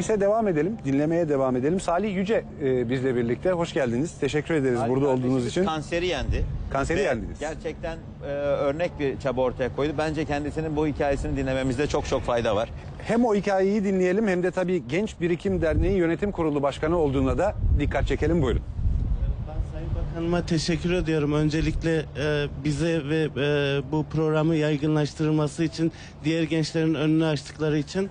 ise devam edelim, dinlemeye devam edelim. Salih Yüce e, bizle birlikte. Hoş geldiniz. Teşekkür ederiz burada olduğunuz için. Kanseri yendi. Kanseri Ve yendiniz. Gerçekten e, örnek bir çaba ortaya koydu. Bence kendisinin bu hikayesini dinlememizde çok çok fayda var. Hem o hikayeyi dinleyelim hem de tabii Genç Birikim Derneği Yönetim Kurulu Başkanı olduğuna da dikkat çekelim. Buyurun. Ben Sayın Bakanıma teşekkür ediyorum. Öncelikle e, bize ve e, bu programı yaygınlaştırılması için, diğer gençlerin önünü açtıkları için.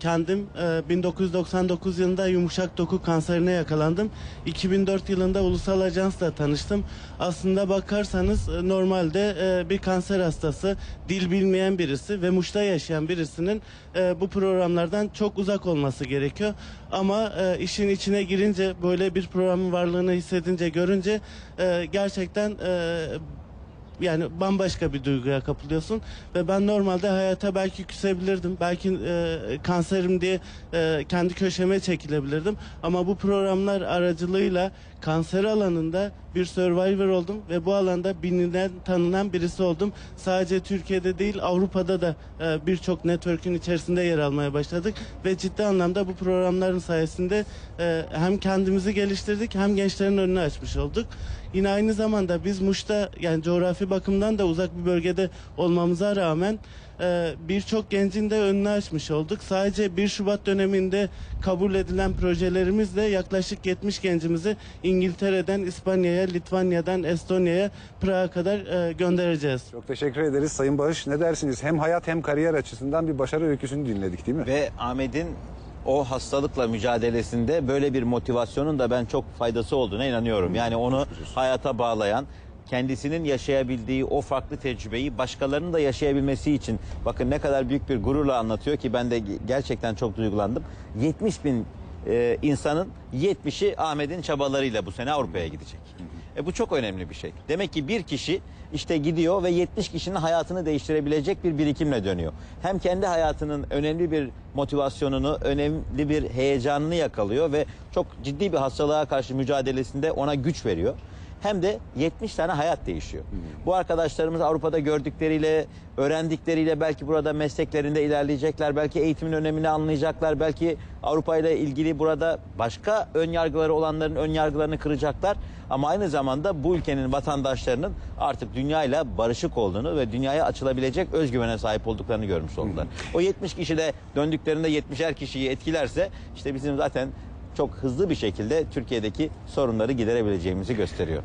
Kendim e, 1999 yılında yumuşak doku kanserine yakalandım. 2004 yılında ulusal ajansla tanıştım. Aslında bakarsanız e, normalde e, bir kanser hastası, dil bilmeyen birisi ve Muş'ta yaşayan birisinin e, bu programlardan çok uzak olması gerekiyor. Ama e, işin içine girince böyle bir programın varlığını hissedince, görünce e, gerçekten e, yani bambaşka bir duyguya kapılıyorsun. Ve ben normalde hayata belki küsebilirdim belki e, kanserim diye e, kendi köşeme çekilebilirdim. Ama bu programlar aracılığıyla kanser alanında bir survivor oldum ve bu alanda bilinen tanınan birisi oldum. Sadece Türkiye'de değil Avrupa'da da e, birçok network'ün içerisinde yer almaya başladık. Ve ciddi anlamda bu programların sayesinde e, hem kendimizi geliştirdik hem gençlerin önünü açmış olduk. Yine aynı zamanda biz Muş'ta yani coğrafi bakımdan da uzak bir bölgede olmamıza rağmen e, birçok gencin de önünü açmış olduk. Sadece 1 Şubat döneminde kabul edilen projelerimizle yaklaşık 70 gencimizi İngiltere'den İspanya'ya, Litvanya'dan Estonya'ya, Prag'a kadar e, göndereceğiz. Çok teşekkür ederiz Sayın Bağış. Ne dersiniz? Hem hayat hem kariyer açısından bir başarı öyküsünü dinledik değil mi? Ve Ahmet'in o hastalıkla mücadelesinde böyle bir motivasyonun da ben çok faydası olduğuna inanıyorum. Yani onu hayata bağlayan, kendisinin yaşayabildiği o farklı tecrübeyi başkalarının da yaşayabilmesi için bakın ne kadar büyük bir gururla anlatıyor ki ben de gerçekten çok duygulandım. 70 bin e, insanın 70'i Ahmet'in çabalarıyla bu sene Avrupa'ya gidecek. E bu çok önemli bir şey. Demek ki bir kişi işte gidiyor ve 70 kişinin hayatını değiştirebilecek bir birikimle dönüyor. Hem kendi hayatının önemli bir motivasyonunu, önemli bir heyecanını yakalıyor ve çok ciddi bir hastalığa karşı mücadelesinde ona güç veriyor. Hem de 70 tane hayat değişiyor. Bu arkadaşlarımız Avrupa'da gördükleriyle, öğrendikleriyle belki burada mesleklerinde ilerleyecekler, belki eğitimin önemini anlayacaklar, belki Avrupa ile ilgili burada başka ön yargıları olanların ön yargılarını kıracaklar. Ama aynı zamanda bu ülkenin vatandaşlarının artık dünyayla barışık olduğunu ve dünyaya açılabilecek özgüvene sahip olduklarını görmüş oldular. O 70 kişi de döndüklerinde 70'er kişiyi etkilerse işte bizim zaten çok hızlı bir şekilde Türkiye'deki sorunları giderebileceğimizi gösteriyor.